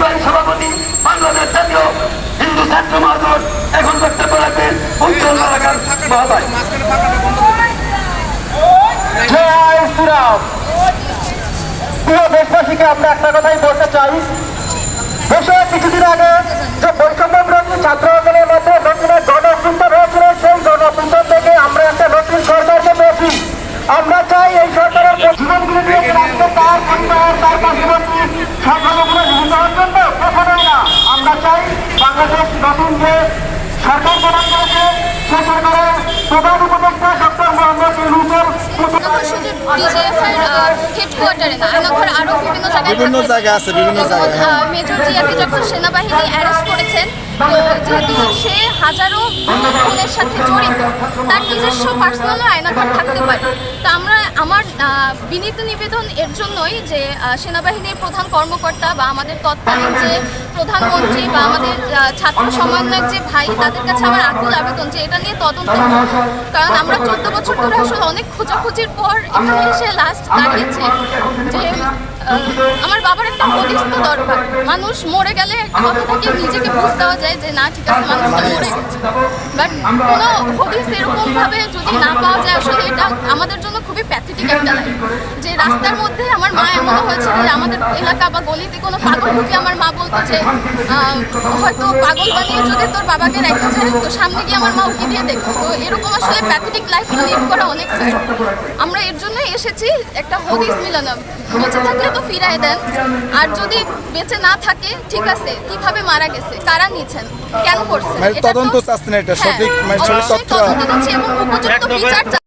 নির্বাহী সভাপতি, বাংলাদেশ জাতীয় হিন্দু ছাত্র মহাজোট, এখন বক্তব্য রাখবেন উজ্জ্বল মালাকার মহাভাই প্রিয় দেশবাসীকে আমরা একটা কথাই বলতে চাই। বিভিন্ন জায়গা আছে, বিভিন্ন জায়গা জায়গায়, হ্যাঁ। মেজর জিয়াকে যখন সেনাবাহিনী অ্যারেস্ট করেছেন তো সে হাজারো খুনের সাথে জড়িত। তার নিজস্ব পার্সোনাল আয়নাঘর থাকতে পারে। তো আমরা, আমার বিনীত নিবেদন এর জন্যই যে সেনাবাহিনীর প্রধান কর্মকর্তা বা আমাদের তৎকালীন যে প্রধানমন্ত্রী বা আমাদের ছাত্র সমন্বয়ক যে ভাই, তাদের কাছে আমার আকুল আবেদন যে এটা নিয়ে তদন্ত কারণ আমরা চোদ্দ বছর ধরে আসলে অনেক খোঁজাখুঁজির পর এখানে এসে লাস্ট দাঁড়িয়েছি যে আমার বাবার একটা হদিস তো দরকার। মানুষ মরে গেলে একটা কথা থাকে নিজেকে বুঝ দেওয়া যায় যে, না, ঠিক আছে, মানুষ মানুষটা মরে গেছে। বাট কোনো হদিস এরকম ভাবে যদি না পাওয়া যায়, আসলে এটা আমাদের জন্য খুবই প্যাথেটিক একটা লাইফ যে রাস্তার মধ্যে আমার মা এমনও হয়েছে যে আমাদের এলাকা বা গলিতে কোনো পাগল ঢুকে আমার মা বলতো যে হয়তো পাগল বানিয়ে যদি তোর বাবাকে রেখে যায় তো সামনে গিয়ে আমার মা উকি দিয়ে দেখতো তো এরকম আসলে প্যাথেটিক লাইফ লিড করা অনেক। আমরা এর জন্যই এসেছি একটা হদিস মিলানো বেঁচে থাকলে তো ফিরায় দেন আর যদি বেঁচে না থাকে ঠিক আছে কীভাবে মারা গেছে কারা নিয়েছেন কেন করছেন মানে এটা তদন্ত চাচ্ছেন এটা, হ্যাঁ, সঠিক- মানে সঠিক তথ্য- এবং উপযুক্ত বিচার।